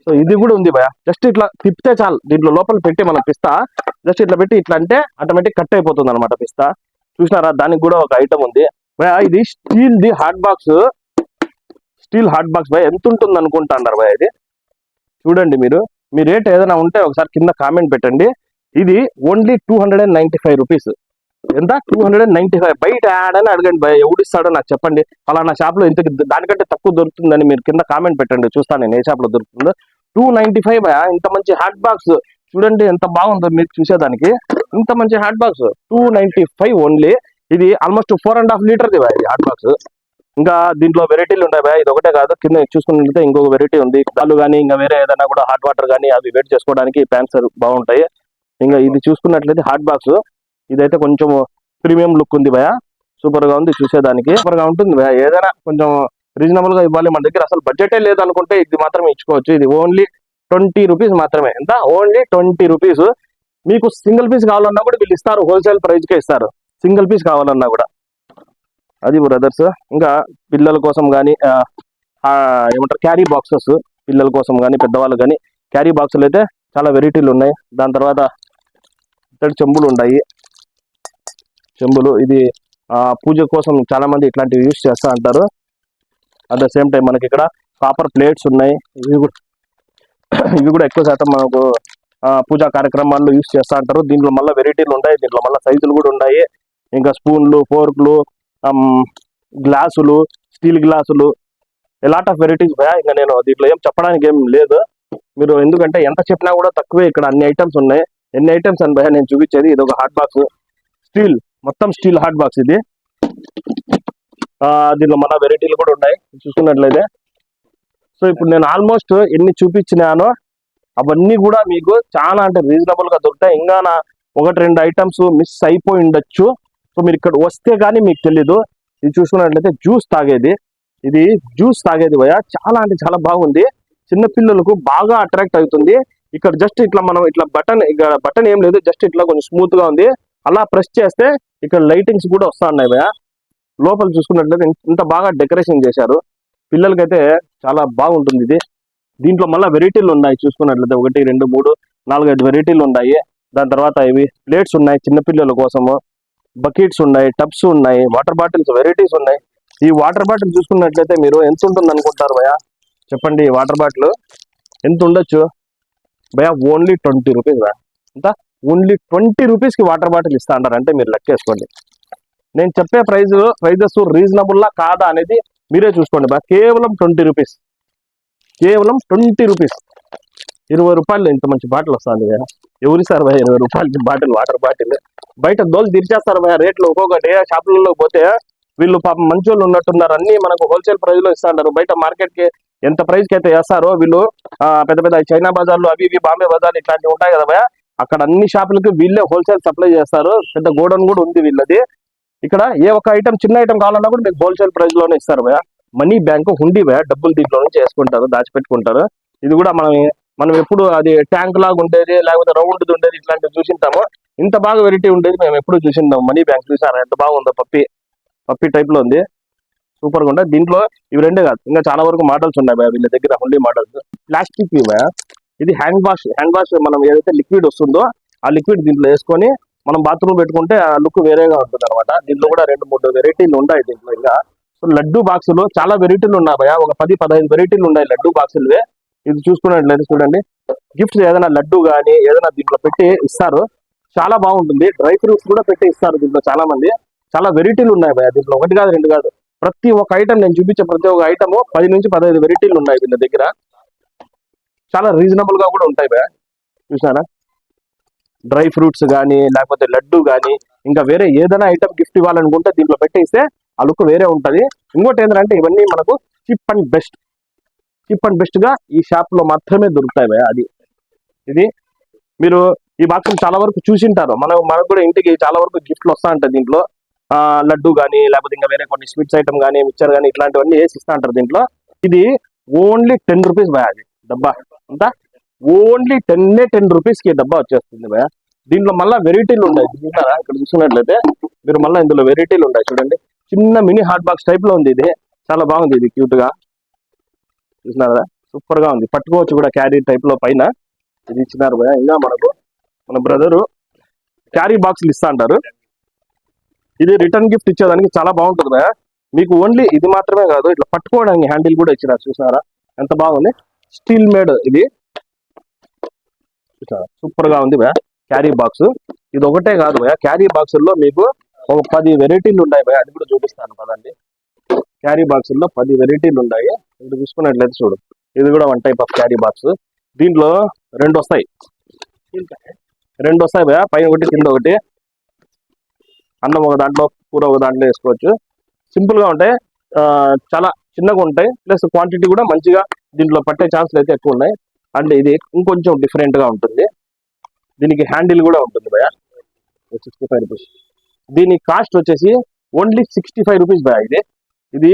సో ఇది కూడా ఉంది భయ జస్ట్ ఇట్లా తిప్పితే చాలు. దీంట్లో లోపల పెట్టి మనం పిస్తా జస్ట్ ఇట్లా పెట్టి ఇట్లా అంటే ఆటోమేటిక్ కట్ అయిపోతుంది అనమాట పిస్తా. చూసినారా? దానికి కూడా ఒక ఐటమ్ ఉంది. భయ ఇది steel the hot box steel hot box భయ ఎంత ఉంటుంది అనుకుంటా అన్నారు భయ ఇది. చూడండి మీరు. మీ రేట్ ఏదైనా ఉంటే ఒకసారి కింద కామెంట్ పెట్టండి. ఇది only two hundred and ninety five rupees ఎంత? Two hundred and ninety five బయట యాడ్ అని అడగండి భయ ఎవడు ఇస్తాడో నాకు చెప్పండి. ఫలానా షాప్లో ఇంత దానికంటే తక్కువ దొరుకుతుందని మీరు కింద కామెంట్ పెట్టండి. చూస్తాను నేను ఏ షాప్లో దొరుకుతుందో టూ నైన్టీ ఫైవ్ ఇంత మంచి హాట్ బాక్స్. చూడండి ఎంత బాగుందో మీరు చూసేదానికి. ఇంత మంచి hot box. Two ninety five only ఇది almost four and half litre ఇది హ్యాట్ హాట్ బాక్స్. ఇంకా దీంట్లో వెరైటీలు ఉంటాయి బాయ్ ఇది ఒకటే కాదు కింద చూసుకున్నట్లయితే ఇంకొక వెరైటీ ఉంది. కాళ్ళు కానీ ఇంకా వేరే ఏదైనా కూడా హాట్ వాటర్ కానీ అవి వెయిట్ చేసుకోవడానికి ప్యాన్స్ బాగుంటాయి. ఇంకా ఇది చూసుకున్నట్లయితే హాట్ బాక్స్. ఇదైతే కొంచెం ప్రీమియం లుక్ ఉంది భయ సూపర్గా ఉంది చూసేదానికి. సూపర్గా ఉంటుంది భయ ఏదైనా కొంచెం రీజనబుల్గా ఇవ్వాలి మన దగ్గర. అసలు బడ్జెటే లేదు అనుకుంటే ఇది మాత్రమే ఇచ్చుకోవచ్చు. ఇది ఓన్లీ ట్వంటీ రూపీస్ మాత్రమే. ఎంత? ఓన్లీ ట్వంటీ రూపీస్ మీకు సింగిల్ పీస్ కావాలన్నా కూడా వీళ్ళు ఇస్తారు. హోల్సేల్ ప్రైస్ కే ఇస్తారు. సింగిల్ పీస్ కావాలన్నా కూడా. అది బ్రదర్స్ ఇంకా పిల్లల కోసం కానీ ఏమంటారు? క్యారీ బాక్సెస్ పిల్లల కోసం కానీ పెద్దవాళ్ళు కానీ క్యారీ బాక్సులు అయితే చాలా వెరైటీలు ఉన్నాయి. దాని తర్వాత ఇతడి చెంబులు ఉన్నాయి చెంబులు ఇది పూజ కోసం చాలా మంది ఇట్లాంటివి యూస్ చేస్తూ అంటారు. అట్ ద సేమ్ టైం మనకి ఇక్కడ కాపర్ ప్లేట్స్ ఉన్నాయి. ఇవి కూడా ఇవి కూడా ఎక్కువ శాతం మనకు పూజా కార్యక్రమాల్లో యూస్ చేస్తూ అంటారు. దీంట్లో మళ్ళీ వెరైటీలు ఉన్నాయి. దీంట్లో మళ్ళీ సైజులు కూడా ఉన్నాయి. ఇంకా స్పూన్లు ఫోర్క్లు గ్లాసులు స్టీల్ గ్లాసులు ఎలాట్ ఆఫ్ వెరైటీస్ భయా ఇంకా నేను దీంట్లో ఏం చెప్పడానికి ఏం లేదు. మీరు ఎందుకంటే ఎంత చెప్పినా కూడా తక్కువే ఇక్కడ అన్ని ఐటమ్స్ ఉన్నాయి. ఎన్ని ఐటమ్స్ అని భయ నేను చూపించేది ఇది ఒక హాట్ బాక్స్ స్టీల్ మొత్తం స్టీల్ హాట్ బాక్స్ ఇది. ఆ, మన వెరైటీలు కూడా ఉన్నాయి. చూసుకున్నట్లయితే. సో ఇప్పుడు నేను ఆల్మోస్ట్ ఎన్ని చూపించినానో అవన్నీ కూడా మీకు చాలా అంటే రీజనబుల్గా దొరుకుతాయి. ఇంకా నా ఒకటి రెండు ఐటమ్స్ మిస్ అయిపోయి ఉండొచ్చు. సో మీరు ఇక్కడ వస్తే కానీ మీకు తెలీదు. ఇది చూసుకున్నట్లయితే జ్యూస్ తాగేది. ఇది జ్యూస్ తాగేది భయ చాలా అంటే చాలా బాగుంది. చిన్నపిల్లలకు బాగా అట్రాక్ట్ అవుతుంది. ఇక్కడ జస్ట్ ఇట్లా మనం ఇట్లా బటన్ ఇక్కడ బటన్ ఏం లేదు. జస్ట్ ఇట్లా కొంచెం స్మూత్గా ఉంది. అలా ప్రెస్ చేస్తే ఇక్కడ లైటింగ్స్ కూడా వస్తా ఉన్నాయి భయ లోపల చూసుకున్నట్లయితే ఇంత- బాగా డెకరేషన్ చేశారు. పిల్లలకైతే చాలా బాగుంటుంది ఇది. దీంట్లో మళ్ళీ వెరైటీలు ఉన్నాయి చూసుకున్నట్లయితే. ఒకటి రెండు మూడు నాలుగైదు వెరైటీలు ఉన్నాయి. దాని తర్వాత ఇవి ప్లేట్స్ ఉన్నాయి చిన్న పిల్లల కోసము. బకెట్స్ ఉన్నాయి టబ్స్ ఉన్నాయి వాటర్ బాటిల్స్ వెరైటీస్ ఉన్నాయి. ఈ వాటర్ బాటిల్ చూసుకున్నట్లయితే మీరు ఎంత ఉంటుంది అనుకుంటారు భయ చెప్పండి వాటర్ బాటిల్ ఎంత ఉండొచ్చు? భయ ఓన్లీ ట్వంటీ రూపీస్ భయ ఎంత? ఓన్లీ ట్వంటీ రూపీస్కి వాటర్ బాటిల్ ఇస్తా అంటారు అంటే మీరు లెక్కేసుకోండి. నేను చెప్పే ప్రైస్ ప్రైజెస్ రీజనబుల్ లా కాదా అనేది మీరే చూసుకోండి. బా కేవలం ట్వంటీ రూపీస్. కేవలం ట్వంటీ రూపీస్. ఇరవై రూపాయలు ఇంత మంచి బాటిల్ వస్తుంది కదా. ఎవరి సార్ భయ ఇరవై రూపాయలకి బాటిల్ వాటర్ బాటిల్? బయట దోలు తీర్చేస్తారు భయ రేట్లు ఒక్కొక్కటి. షాపులలో పోతే వీళ్ళు పాపం మంచి వాళ్ళు ఉన్నట్టున్నారు. అన్ని మనకు హోల్సేల్ ప్రైజ్లో లో ఇస్తారు బయట మార్కెట్కి ఎంత ప్రైస్కి అయితే వేస్తారో వీళ్ళు ఆ, పెద్ద పెద్ద చైనా బజార్లు అవి ఇవి బాంబే బజార్లు ఇట్లాంటివి ఉంటాయి కదా భయ అక్కడ అన్ని షాపులకి వీళ్ళే హోల్సేల్ సప్లై చేస్తారు. పెద్ద గోడౌన్ కూడా ఉంది వీళ్ళది. ఇక్కడ ఏ ఒక్క ఐటమ్ చిన్న ఐటమ్ కావాలన్నా కూడా మీకు హోల్సేల్ ప్రైస్లోనే ఇస్తారు భయ మనీ బ్యాంక్ హుండీ భయ డబ్బులు దీంట్లో నుంచి వేసుకుంటారు దాచిపెట్టుకుంటారు. ఇది కూడా మనం మనం ఎప్పుడు అది ట్యాంక్ లాగా ఉండేది లేకపోతే రౌండ్ ఉండేది ఇట్లాంటివి చూసింటాము. ఇంత బాగా వెరైటీ ఉండేది మేము ఎప్పుడు చూసింటాం మనీ బ్యాంక్ చూసారా? ఎంత బాగుందో పప్పి పప్పి టైప్లో ఉంది. సూపర్గా ఉంటుంది దీంట్లో ఇవి రెండే కాదు. ఇంకా చాలా వరకు మోడల్స్ ఉన్నాయి భయ వీళ్ళ దగ్గర హుండీ మోడల్స్ ప్లాస్టిక్ భయ ఇది హ్యాండ్ వాష్. హ్యాండ్ వాష్ మనం ఏదైతే లిక్విడ్ వస్తుందో ఆ లిక్విడ్ దీంట్లో వేసుకొని మనం బాత్రూమ్ పెట్టుకుంటే ఆ లుక్ వేరేగా ఉంటుంది అనమాట దీంట్లో కూడా రెండు మూడు వెరైటీలు ఉన్నాయి దీంట్లో ఇంకా. సో లడ్డు బాక్సులు చాలా వెరైటీలు ఉన్నాయి భయ ఒక పది పదహైదు వెరైటీలు ఉన్నాయి లడ్డు బాక్సులవే. ఇది చూసుకున్నట్లయితే చూడండి. గిఫ్ట్స్ ఏదైనా లడ్డు కానీ ఏదైనా దీంట్లో పెట్టి ఇస్తారు. చాలా బాగుంటుంది. డ్రై ఫ్రూట్స్ కూడా పెట్టి ఇస్తారు దీంట్లో చాలా మంది చాలా వెరైటీలు ఉన్నాయి భయ దీంట్లో. ఒకటి కాదు రెండు కాదు. ప్రతి ఒక్క ఐటమ్ నేను చూపించే ప్రతి ఒక్క ఐటమ్ పది నుంచి పదహైదు వెరైటీలు ఉన్నాయి వీళ్ళ దగ్గర. చాలా రీజనబుల్గా కూడా ఉంటాయి బా చూసారా డ్రై ఫ్రూట్స్ కానీ లేకపోతే లడ్డు కానీ ఇంకా వేరే ఏదైనా ఐటమ్ గిఫ్ట్ ఇవ్వాలనుకుంటే దీంట్లో పెట్టేస్తే ఆ లుక్ వేరే ఉంటుంది. ఇంకోటి ఏంటంటే ఇవన్నీ మనకు cheap and best cheap and బెస్ట్గా ఈ షాప్లో మాత్రమే దొరుకుతాయి భయ అది. ఇది మీరు ఈ బాక్స్ చాలా వరకు చూసింటారు. మనం మనకు కూడా ఇంటికి చాలా వరకు గిఫ్ట్లు వస్తా ఉంటాయి దీంట్లో. లడ్డు కానీ లేకపోతే ఇంకా వేరే కొన్ని స్వీట్స్ ఐటమ్ కానీ మిక్చర్ కానీ ఇట్లాంటివన్నీ వేసి ఇస్తా ఉంటారు దీంట్లో. ఇది ఓన్లీ టెన్ రూపీస్ భయ అది. డబ్బా. అంతా ఓన్లీ టెన్ టెన్ రూపీస్కి డబ్బా వచ్చేస్తుంది భయ దీంట్లో మళ్ళీ వెరైటీలు ఉన్నాయి. చూసారా? ఇక్కడ చూసుకున్నట్లయితే మీరు మళ్ళీ ఇందులో వెరైటీలు ఉన్నాయి చూడండి. చిన్న మినీ హాట్ బాక్స్ టైప్లో ఉంది ఇది. చాలా బాగుంది ఇది క్యూట్గా చూసినారా? సూపర్గా ఉంది. పట్టుకోవచ్చు కూడా క్యారీ టైప్లో పైన. ఇది ఇచ్చినారు భయ ఇంకా మనకు మన బ్రదరు క్యారీ బాక్స్లు ఇస్తా అంటారు. ఇది రిటర్న్ గిఫ్ట్ ఇచ్చేదానికి చాలా బాగుంటుంది భయ మీకు ఓన్లీ ఇది మాత్రమే కాదు ఇట్లా పట్టుకోవడానికి హ్యాండిల్ కూడా ఇచ్చినారు. చూసారా ఎంత బాగుంది. స్టీల్ మేడ్ ఇది. సూపర్గా ఉంది భయ క్యారీ బాక్స్. ఇది ఒకటే కాదు భయ క్యారీ బాక్సుల్లో మీకు ఒక పది వెరైటీలు ఉన్నాయి భయ అది కూడా చూపిస్తాను పదండి. క్యారీ బాక్సుల్లో పది వెరైటీలు ఉన్నాయి. ఇప్పుడు చూసుకున్నట్లయితే చూడు. ఇది కూడా one type of carry box. దీంట్లో రెండు వస్తాయి. రెండు వస్తాయి భయ పైన ఒకటి కింద ఒకటి. అన్నం ఒక దాంట్లో కూర ఒక దాంట్లో వేసుకోవచ్చు. సింపుల్గా ఉంటాయి చాలా చిన్నగా ఉంటాయి. ప్లస్ క్వాంటిటీ కూడా మంచిగా దీంట్లో పట్టే ఛాన్సులు అయితే ఎక్కువ ఉన్నాయి. అండ్ ఇది ఇంకొంచెం డిఫరెంట్గా ఉంటుంది. దీనికి హ్యాండిల్ కూడా ఉంటుంది భయ సిక్స్టీ ఫైవ్ రూపీస్ దీని కాస్ట్ వచ్చేసి only sixty five rupees bag ఇది ఇది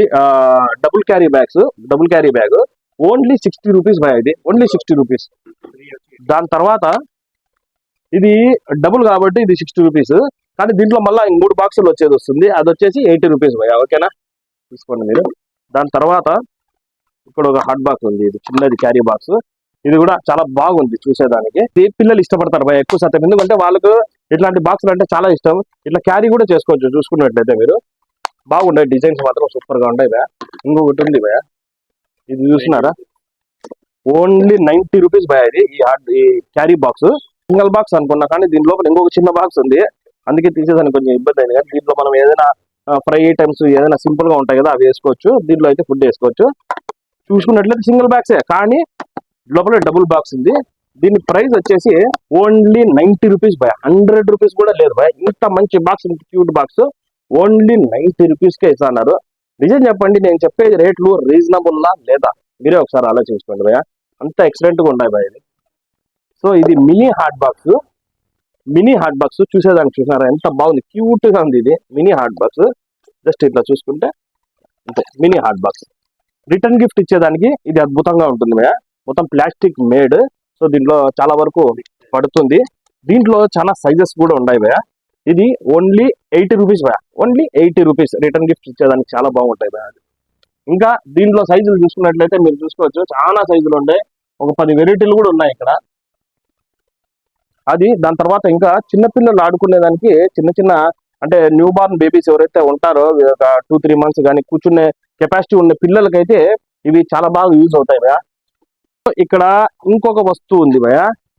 double carry bags double carry bag only sixty rupees bag ఇది. ఓన్లీ సిక్స్టీ రూపీస్ దాని తర్వాత ఇది డబుల్ కాబట్టి ఇది సిక్స్టీ రూపీస్ కానీ దీంట్లో మళ్ళీ మూడు బాక్సులు వచ్చేది వస్తుంది. అది వచ్చేసి ఎయిటీ రూపీస్ భయ ఓకేనా? తీసుకోండి మీరు. దాని తర్వాత ఇక్కడ ఒక హాట్ బాక్స్ ఉంది. ఇది చిన్నది క్యారీ బాక్స్ ఇది కూడా చాలా బాగుంది చూసేదానికి. ఇది పిల్లలు ఇష్టపడతారు ఎక్కువ శాతం. ఎందుకంటే వాళ్ళకు ఇట్లాంటి బాక్సులు అంటే చాలా ఇష్టం. ఇట్లా క్యారీ కూడా చేసుకోవచ్చు చూసుకున్నట్లయితే మీరు. బాగుండే డిజైన్స్ మాత్రం సూపర్గా ఉంటాయి భయ ఇంకొకటి ఉంది భయ ఇది చూస్తున్నారా ఓన్లీ నైన్టీ రూపీస్ భయ ఇది ఈ ఈ క్యారీ బాక్స్ సింగల్ బాక్స్ అనుకున్నా కానీ దీని లోపల ఇంకొక చిన్న బాక్స్ ఉంది. అందుకే తీసేదానికి కొంచెం ఇబ్బంది అయింది కానీ దీంట్లో మనం ఏదైనా ఫ్రై ఐటమ్స్ ఏదైనా సింపుల్గా ఉంటాయి కదా అవి వేసుకోవచ్చు. దీంట్లో అయితే ఫుడ్ వేసుకోవచ్చు. చూసుకున్నట్లయితే సింగిల్ బ్యాగ్సే కానీ లోపల డబుల్ బాక్స్ ఉంది. దీని ప్రైస్ వచ్చేసి ఓన్లీ నైన్టీ రూపీస్ బై హండ్రెడ్ రూపీస్ కూడా లేదు బాయ్ ఇంత మంచి బాక్స్ ఇంత క్యూట్ బాక్స్ ఓన్లీ నైన్టీ రూపీస్కే ఇస్తున్నారు. నిజం చెప్పండి నేను చెప్పేది రేట్లు రీజనబుల్ లేదా? మీరే ఒకసారి ఆలోచించుకోండి భయ అంత ఎక్సలెంట్గా ఉన్నాయి భయ ఇది సో ఇది mini hot box mini hot box చూసేదానికి చూసినారా? ఎంత బాగుంది. క్యూట్గా ఉంది ఇది. మినీ హాట్ బాక్స్ జస్ట్ ఇట్లా చూసుకుంటే అంతే. Mini hot box return gift ఇచ్చేదానికి ఇది అద్భుతంగా ఉంటుంది భయ మొత్తం ప్లాస్టిక్ మేడ్. సో దీంట్లో చాలా వరకు పడుతుంది. దీంట్లో చాలా సైజెస్ కూడా ఉన్నాయి భయ ఇది ఓన్లీ ఎయిటీ రూపీస్ భయ only eighty rupees return gift ఇచ్చేదానికి చాలా బాగుంటాయి భయ ఇంకా దీంట్లో సైజులు చూసుకున్నట్లయితే మీరు చూసుకోవచ్చు చాలా సైజులు ఉన్నాయి. ఒక పది వెరైటీలు కూడా ఉన్నాయి ఇక్కడ. అది దాని తర్వాత ఇంకా చిన్నపిల్లలు ఆడుకునే దానికి చిన్న చిన్న అంటే న్యూ బార్న్ బేబీస్ ఎవరైతే ఉంటారో ఒక టూ త్రీ మంత్స్ కానీ కూర్చునే కెపాసిటీ ఉన్న పిల్లలకైతే ఇవి చాలా బాగా యూజ్ అవుతాయి భయ ఇక్కడ ఇంకొక వస్తువు ఉంది భయ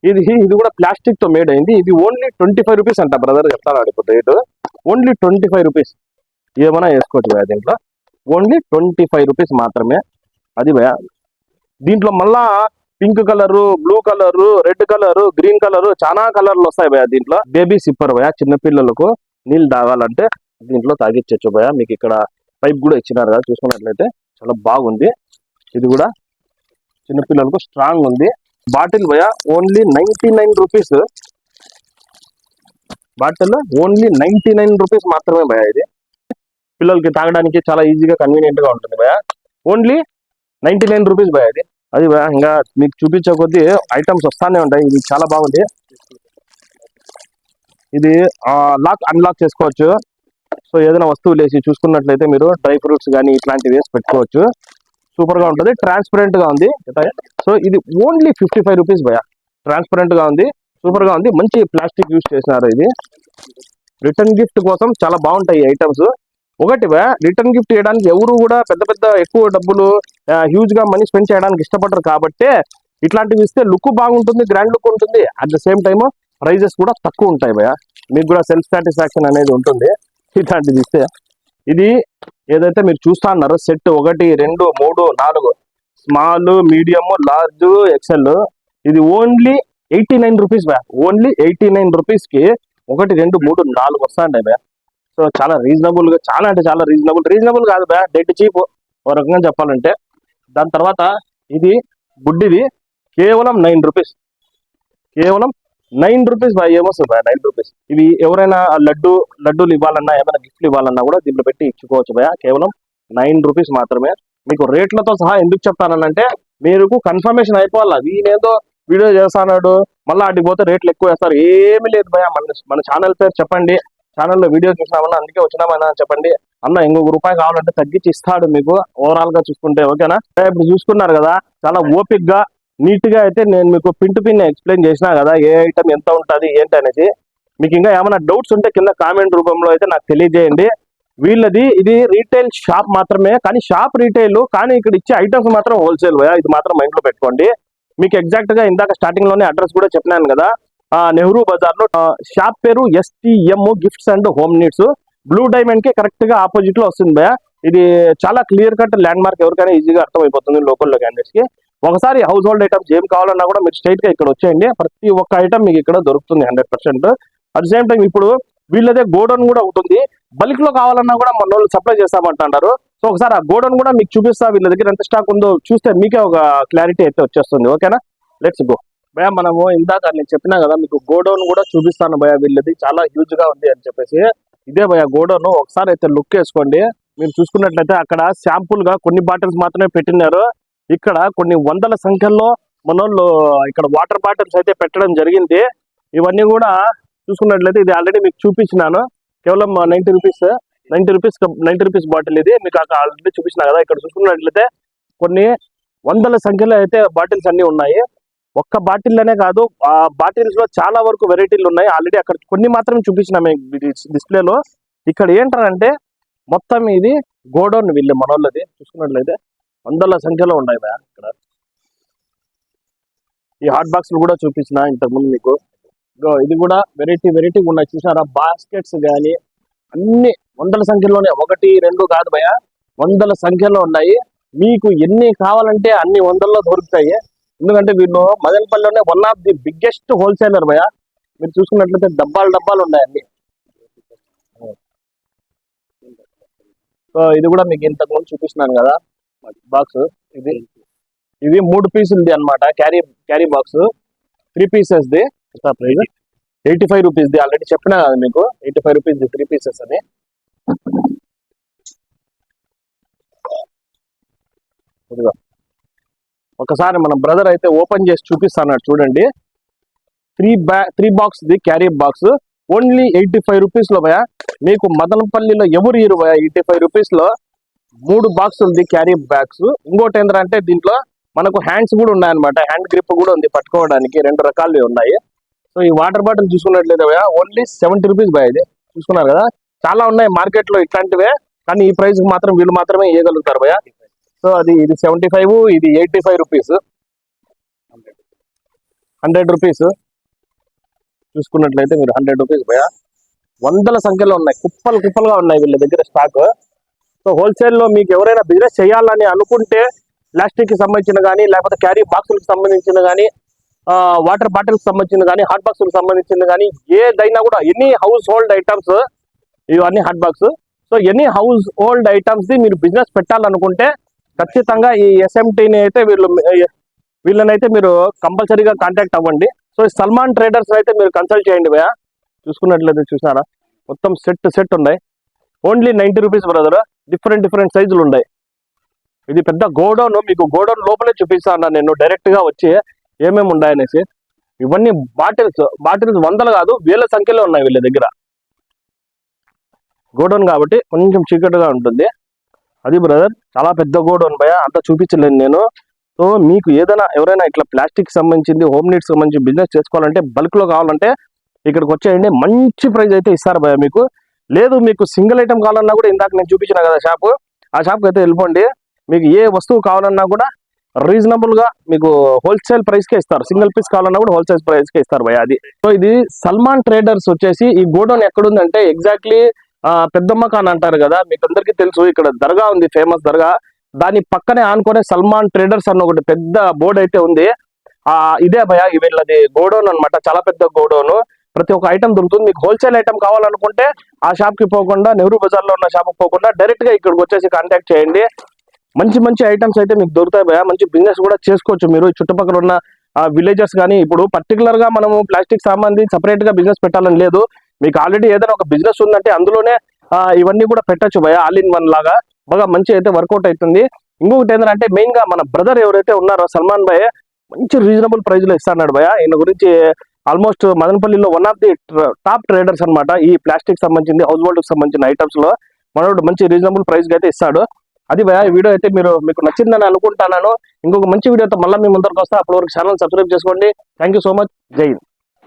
ఇది ఇది కూడా ప్లాస్టిక్తో మేడ్ అయింది. ఇది ఓన్లీ ట్వంటీ ఫైవ్ రూపీస్ అంట బ్రదర్ చెప్తాను ఇప్పుడు rate. Only twenty five rupees ఏమైనా వేసుకోవచ్చు భయ దీంట్లో. ఓన్లీ ట్వంటీ ఫైవ్ రూపీస్ మాత్రమే. అది భయ దీంట్లో మళ్ళా pink colour blue colour red colour green colour చాలా కలర్లు వస్తాయి భయ దీంట్లో. బేబీ సిప్పర్ భయ చిన్న పిల్లలకు నీళ్ళు తాగాలంటే దీంట్లో తాగిచ్చచ్చు భయ మీకు ఇక్కడ పైప్ కూడా ఇచ్చినారు కదా చూసుకున్నట్లయితే చాలా బాగుంది. ఇది కూడా చిన్నపిల్లలకు స్ట్రాంగ్ ఉంది. బాటిల్ భయ only ninety nine rupees bottle only ninety nine rupees మాత్రమే భయ ఇది. పిల్లలకి తాగడానికి చాలా ఈజీగా కన్వీనియంట్గా ఉంటుంది భయ ఓన్లీ నైన్టీ నైన్ రూపీస్ భయ ఇది. అది భయ ఇంకా మీకు చూపించే కొద్దీ ఐటమ్స్ వస్తానే ఉంటాయి. ఇది చాలా బాగుంది. ఇది లాక్ అన్లాక్ చేసుకోవచ్చు. సో ఏదైనా వస్తువులు వేసి చూసుకున్నట్లయితే మీరు డ్రై ఫ్రూట్స్ కానీ ఇట్లాంటివి వేసి పెట్టుకోవచ్చు. సూపర్గా ఉంటుంది. ట్రాన్స్పరెంట్గా ఉంది. సో ఇది ఓన్లీ ఫిఫ్టీ ఫైవ్ రూపీస్ భయ ట్రాన్స్పరెంట్గా ఉంది. సూపర్గా ఉంది. మంచి ప్లాస్టిక్ యూస్ చేసినారు ఇది. రిటర్న్ గిఫ్ట్ కోసం చాలా బాగుంటాయి ఐటమ్స్. ఒకటి రిటర్న్ గిఫ్ట్ చేయడానికి ఎవరు కూడా పెద్ద పెద్ద ఎక్కువ డబ్బులు హ్యూజ్గా మనీ స్పెండ్ చేయడానికి ఇష్టపడరు కాబట్టి ఇట్లాంటివి ఇస్తే లుక్ బాగుంటుంది గ్రాండ్ లుక్ ఉంటుంది. At the same time prices కూడా తక్కువ ఉంటాయి భయ మీకు కూడా సెల్ఫ్ సాటిస్ఫాక్షన్ అనేది ఉంటుంది. ఇట్లాంటిది ఇస్తే ఇది ఏదైతే మీరు చూస్తా అన్నారో సెట్ ఒకటి రెండు మూడు నాలుగు స్మాల్ మీడియం లార్జ్ ఎక్సెల్ ఇది ఓన్లీ ఎయిటీ నైన్ రూపీస్ బ్యా ఓన్లీ ఎయిటీ నైన్ రూపీస్కి ఒకటి రెండు మూడు నాలుగు వస్తాయి బ్యా సో చాలా రీజనబుల్గా చాలా అంటే చాలా రీజనబుల్. రీజనబుల్ కాదు బ్యా డెడ్ చీప్ ఒక రకంగా చెప్పాలంటే. దాని తర్వాత ఇది గుడ్డిది కేవలం నైన్ రూపీస్. కేవలం నైన్ రూపీస్ బాయ్ ఏమో భయ నైన్ రూపీస్. ఇవి ఎవరైనా లడ్డు లడ్డూలు ఇవ్వాలన్నా ఏమైనా గిఫ్ట్లు ఇవ్వాలన్నా కూడా దీంట్లో పెట్టి ఇచ్చుకోవచ్చు భయ కేవలం నైన్ రూపీస్ మాత్రమే. మీకు రేట్లతో సహా ఎందుకు చెప్తానంటే మీకు కన్ఫర్మేషన్ అయిపోవాలా? వీనేదో వీడియో చేస్తాడు మళ్ళీ అటుకి పోతే రేట్లు ఎక్కువ వేస్తారు. ఏమీ లేదు భయ మన మన ఛానల్ పేరు చెప్పండి. ఛానల్లో వీడియో చూసినామన్నా అందుకే వచ్చినామన్నా చెప్పండి. అన్న ఇంకొక రూపాయి కావాలంటే తగ్గించి ఇస్తాడు మీకు. ఓవరాల్గా చూసుకుంటే ఓకేనా? ఇప్పుడు చూసుకున్నారు కదా చాలా ఓపిక్గా నీట్గా అయితే నేను మీకు పిన్ టు పిన్ ఎక్స్ప్లెయిన్ చేసినా కదా ఏ ఐటమ్ ఎంత ఉంటుంది ఏంటి అనేసి. మీకు ఇంకా ఏమైనా డౌట్స్ ఉంటే కింద కామెంట్ రూపంలో అయితే నాకు తెలియజేయండి. వీళ్ళది ఇది రీటైల్ షాప్ మాత్రమే కానీ షాప్ రీటైల్ కానీ ఇక్కడ ఇచ్చే ఐటమ్స్ మాత్రం హోల్సేల్ ఇది మాత్రం మైండ్లో పెట్టుకోండి. మీకు ఎగ్జాక్ట్గా ఇందాక స్టార్టింగ్లోనే అడ్రస్ కూడా చెప్పినాను కదా నెహ్రూ బజార్లో షాప్ పేరు STM gifts and home needs blue డైమండ్కి కరెక్ట్గా ఆపోజిట్లో వస్తుంది భయ ఇది చాలా క్లియర్ కట్ ల్యాండ్ మార్క్ ఎవరికైనా ఈజీగా అర్థమైపోతుంది లోకల్లో క్యాండిడేట్స్కి ఒకసారి హౌస్ హోల్డ్ ఐటమ్స్ ఏం కావాలన్నా కూడా మీరు స్ట్రైట్గా ఇక్కడ వచ్చేయండి. ప్రతి ఒక్క ఐటమ్ మీకు ఇక్కడ దొరుకుతుంది hundred percent at same time ఇప్పుడు వీళ్ళదే గోడౌన్ కూడా ఉంటుంది. బల్క్లో కావాలన్నా కూడా మన వాళ్ళు సప్లై చేస్తామంటారు సో ఒకసారి ఆ గోడౌన్ కూడా మీకు చూపిస్తా. వీళ్ళ దగ్గర ఎంత స్టాక్ ఉందో చూస్తే మీకే ఒక క్లారిటీ అయితే వచ్చేస్తుంది. ఓకేనా లెట్స్ గో భయ మనము ఇందాక నేను చెప్పినా కదా మీకు గోడౌన్ కూడా చూపిస్తాను భయ వీళ్ళది. చాలా హ్యూజ్గా ఉంది అని చెప్పేసి. ఇదే భయ గోడౌన్ ఒకసారి అయితే లుక్ వేసుకోండి. మీరు చూసుకున్నట్లయితే అక్కడ శాంపుల్గా కొన్ని బాటిల్స్ మాత్రమే పెట్టినారు. ఇక్కడ కొన్ని వందల సంఖ్యల్లో మనోళ్ళు ఇక్కడ వాటర్ బాటిల్స్ అయితే పెట్టడం జరిగింది. ఇవన్నీ కూడా చూసుకున్నట్లయితే ఇది ఆల్రెడీ మీకు చూపించినాను. కేవలం ninety rupees ninety rupees ninety rupees bottle ఇది. మీకు అక్కడ ఆల్రెడీ చూపించిన కదా ఇక్కడ చూసుకున్నట్లయితే కొన్ని వందల సంఖ్యలో అయితే బాటిల్స్ అన్ని ఉన్నాయి. ఒక్క బాటిల్లోనే కాదు ఆ బాటిల్స్లో చాలా వరకు వెరైటీలు ఉన్నాయి. ఆల్రెడీ అక్కడ కొన్ని మాత్రం చూపించిన డిస్ప్లేలో. ఇక్కడ ఏంటంటే మొత్తం ఇది గోడౌన్ వీళ్ళు మనోళ్ళది చూసుకున్నట్లయితే. వందల సంఖ్యలో ఉన్నాయి భయ్యా ఇక్కడ. ఈ హాట్ బాక్స్లు కూడా చూపించిన ఇంతకుముందు మీకు. ఇది కూడా వెరైటీ వెరైటీ ఉన్నాయి. చూసారా బాస్కెట్స్ కానీ అన్ని వందల సంఖ్యలోనే. ఒకటి రెండు కాదు భయ వందల సంఖ్యలో ఉన్నాయి. మీకు ఎన్ని కావాలంటే అన్ని వందల్లో దొరుకుతాయి. ఎందుకంటే వీళ్ళు మదనపల్లిలోనే one of the biggest wholesaler భయ మీరు చూసుకున్నట్లయితే డబ్బాలు డబ్బాలు ఉన్నాయి అన్ని. సో ఇది కూడా మీకు ఇంతకు ముందు చూపిస్తున్నాను కదా. బాక్స్ ఇది ఇది మూడు పీసులది అన్నమాట. Carry carry box. Three pieces the eighty five rupees ది ఆల్రెడీ చెప్పినా కదా మీకు. Eighty five rupees the three pieces అని ఒకసారి మన బ్రదర్ అయితే ఓపెన్ చేసి చూపిస్తాను చూడండి. త్రీ బ్యా three box the carry box. Only eighty five రూపీస్లో భయ మీకు మదనపల్లిలో ఎవరు ఇరు భయ ఎయిటీ ఫైవ్ రూపీస్లో మూడు బాక్స్ ఉంది క్యారీ బ్యాగ్స్ ఇంకోటి ఏంటంటే దీంట్లో మనకు హ్యాండ్స్ కూడా ఉన్నాయన్నమాట. హ్యాండ్ గ్రిప్ కూడా ఉంది పట్టుకోవడానికి రెండు రకాలు ఉన్నాయి. సో ఈ వాటర్ బాటిల్ చూసుకున్నట్లయితే ఓన్లీ సెవెంటీ రూపీస్ భయ ఇది. చూసుకున్నారు కదా? చాలా ఉన్నాయి మార్కెట్లో ఇట్లాంటివే కానీ ఈ ప్రైస్ మాత్రం వీళ్ళు మాత్రమే ఇవ్వగలుగుతారు భయ సో అది ఇది సెవెంటీ ఫైవ్ ఇది eighty five rupees hundred rupees చూసుకున్నట్లయితే మీరు హండ్రెడ్ రూపీస్ భయ వందల సంఖ్యలో ఉన్నాయి కుప్పలు కుప్పలుగా ఉన్నాయి వీళ్ళ దగ్గర స్టాక్ సో హోల్సేల్లో మీకు ఎవరైనా బిజినెస్ చేయాలని అనుకుంటే ప్లాస్టిక్కి సంబంధించిన కానీ లేకపోతే క్యారీ బాక్సులకు సంబంధించిన కానీ వాటర్ బాటిల్స్ సంబంధించిన కానీ హాట్ బాక్స్కి సంబంధించిన కానీ ఏదైనా కూడా ఎనీ హౌస్ హోల్డ్ ఐటమ్స్ ఇవన్నీ hot box so any household ఐటమ్స్ది మీరు బిజినెస్ పెట్టాలనుకుంటే ఖచ్చితంగా ఈ ఎస్ఎంటీని అయితే వీళ్ళు వీళ్ళనైతే మీరు కంపల్సరీగా కాంటాక్ట్ అవ్వండి. సో ఈ సల్మాన్ ట్రేడర్స్ అయితే మీరు కన్సల్ట్ చేయండి భయ చూసుకున్నట్లయితే చూసారా మొత్తం సెట్ సెట్ ఉన్నాయి. Only ninety rupees brother different different సైజులు ఉన్నాయి. ఇది పెద్ద గోడౌన్ మీకు గోడౌన్ లోపలే చూపిస్తాను నేను డైరెక్ట్గా వచ్చి ఏమేమి ఉన్నాయనేసి. ఇవన్నీ బాటిల్స్ బాటిల్స్ వందలు కాదు వేల సంఖ్యలో ఉన్నాయి వీళ్ళ దగ్గర. గోడౌన్ కాబట్టి కొంచెం చీకటిగా ఉంటుంది. అది బ్రదర్ చాలా పెద్ద గోడౌన్ భయ అంత చూపించలేను నేను. సో మీకు ఏదైనా ఎవరైనా ఇట్లా ప్లాస్టిక్ సంబంధించింది హోమ్ నీడ్స్ సంబంధించి బిజినెస్ చేసుకోవాలంటే బల్క్లో కావాలంటే ఇక్కడికి వచ్చేయండి. మంచి ప్రైస్ అయితే ఇస్తారు భయ మీకు. లేదు మీకు సింగిల్ ఐటమ్ కావాలన్నా కూడా ఇందాక నేను చూపించిన కదా షాపు ఆ షాప్కి అయితే వెళ్ళిపోండి. మీకు ఏ వస్తువు కావాలన్నా కూడా రీజనబుల్గా మీకు హోల్సేల్ ప్రైస్కే ఇస్తారు. సింగిల్ పీస్ కావాలన్నా కూడా హోల్సేల్ ప్రైస్కే ఇస్తారు భయ అది. సో ఇది సల్మాన్ ట్రేడర్స్ వచ్చేసి ఈ గోడౌన్ ఎక్కడుందంటే ఎగ్జాక్ట్లీ పెద్దమ్మ ఖాన్ అంటారు కదా మీకు అందరికీ తెలుసు ఇక్కడ దర్గా ఉంది ఫేమస్ దర్గా. దాని పక్కనే ఆనుకునే సల్మాన్ ట్రేడర్స్ అన్న ఒకటి పెద్ద బోర్డు అయితే ఉంది. ఆ ఇదే భయ వీళ్ళది గోడౌన్ అన్నమాట చాలా పెద్ద గోడౌన్. ప్రతి ఒక్క ఐటమ్ దొరుకుతుంది. మీకు హోల్సేల్ ఐటమ్ కావాలనుకుంటే ఆ షాప్కి పోకుండా నెహ్రూ బజార్లో ఉన్న షాప్ పోకుండా డైరెక్ట్గా ఇక్కడికి వచ్చేసి కాంటాక్ట్ చేయండి. మంచి మంచి ఐటమ్స్ అయితే మీకు దొరుకుతాయి భయ మంచి బిజినెస్ కూడా చేసుకోవచ్చు మీరు. చుట్టుపక్కల ఉన్న విలేజెస్ కానీ ఇప్పుడు పర్టికులర్గా మనము ప్లాస్టిక్ సామాన్ సపరేట్గా బిజినెస్ పెట్టాలని లేదు. మీకు ఆల్రెడీ ఏదైనా ఒక బిజినెస్ ఉందంటే అందులోనే ఇవన్నీ కూడా పెట్టచ్చు భయ ఆల్ ఇన్ వన్ లాగా. బాగా మంచి అయితే వర్కౌట్ అవుతుంది. ఇంకొకటి ఏంటంటే మెయిన్గా మన బ్రదర్ ఎవరైతే ఉన్నారో సల్మాన్ భయ్ మంచి రీజనబుల్ ప్రైజ్లో ఇస్తాడు భయ ఈయన గురించి ఆల్మోస్ట్ మదనపల్లిలో one of the top traders అన్నమాట ఈ ప్లాస్టిక్ సంబంధించింది హౌస్ హోల్డ్కి సంబంధించిన ఐటమ్స్లో. మనోడు మంచి రీజనబుల్ ప్రైస్ అయితే ఇస్తాడు. అది భయ ఈ వీడియో అయితే మీరు మీకు నచ్చిందని అనుకుంటున్నాను. ఇంకొక మంచి వీడియోతో మళ్ళీ మీ ముందరకు వస్తా. అప్పటి వరకు ఛానల్ సబ్స్క్రైబ్ చేసుకోండి. థ్యాంక్ సో మచ్ జై